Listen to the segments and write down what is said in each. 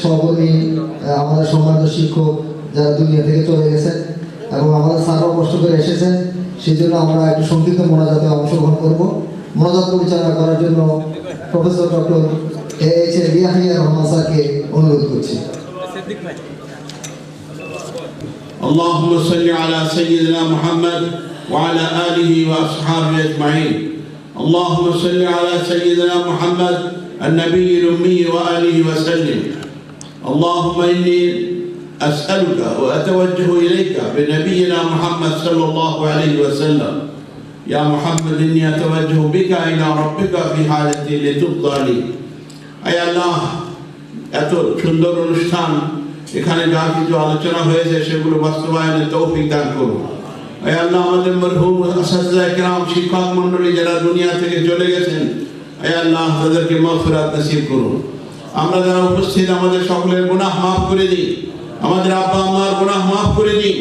সভাপতি আহ, আমাদের সম্মানিত শিক্ষক যারা দুনিয়া থেকে চলে গেছেন এবং আমাদের স্যারও কষ্ট করে এসেছেন সেই জন্য আমরা একটু সংক্ষিপ্ত মোনাজাতে অংশগ্রহণ করব মোনাজাত পরিচালনা করার জন্য professor doctor A H A Yahiya Rahman স্যারকে অনুরোধ করছি اللهم صل على سيدنا محمد وعلى آله وأصحابه أجمعين اللهم صل على سيدنا محمد النبي الأمي وآله وسلم اللهم إني أسألك وأتوجه إليك بنبينا محمد صلى الله عليه وسلم يا محمد إني أتوجه بك إلى ربك في حالتي لتقضى لي أي الله এত সুন্দর অনুষ্ঠান এখানে যা কিছু আলোচনা হয়েছে সেগুলো বাস্তবায়নের তৌফিক দান করুন এই আল্লাহ আমাদের মরহুম আসাদা একরাম শিক্ষক মণ্ডলী যারা দুনিয়া থেকে চলে গেছেন আল্লাহ তাদেরকে মফরাত নসিব করুন। আমরা যারা উপস্থিত, আমাদের সকলের গুনাহ মাফ করে দিই আমাদের আব্বা আম্মার গুনাহ মাফ করে দিই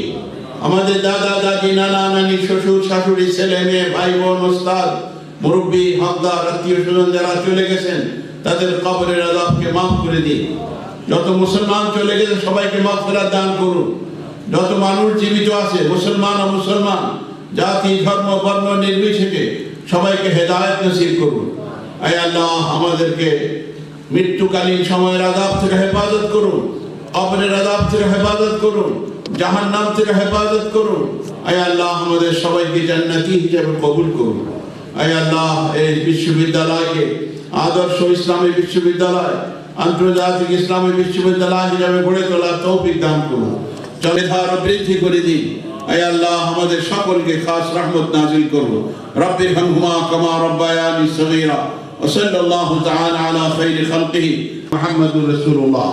আমাদের দাদা, দাদি, নানা, নানি, শ্বশুর, শাশুড়ি, ছেলে, মেয়ে, ভাই, বোন, ওস্তাদ, মুরব্বী, হকদার, আত্মীয় স্বজন যারা চলে গেছেন, তাদের কবরের আদাবকে মাফ করে দিন। যত মুসলমান চলে গেছে সবাইকে মাফ দান করুন। যত মানুষ জীবিত আছে, মুসলমান ও মুসলমান, জাতি, ধর্ম, বর্ণ, নির্বিশেষে সবাইকে হেদায়ত নসিব করুন। আয় আল্লাহ, আমাদেরকে মৃত্যুকালীন সময়ের আদাব থেকে হেফাজত করুন, কবরের আদাব থেকে হেফাজত করুন জাহান নাম থেকে হেফাজত করুন। আয় আল্লাহ, আমাদের সবাইকে জান্নাতি হিসেবে কবুল করুন। আয় আল্লাহ, এই বিশ্ববিদ্যালয়কে আদর্শ ইসলামী বিশ্ববিদ্যালয়, আন্তর্জাতিক ইসলামী বিশ্ববিদ্যালয় হিসাবে গড়ে তোলার তৌফিক দান করুন। চলেধার বৃদ্ধি করে দিন আয় আল্লাহ আমাদের সকলকে খাস রহমত নাজিল করুন রব্বির হামহুমা কামা রব্বায়ানি সগীরা وصلى الله تعالى على خير خلقه محمد رسول الله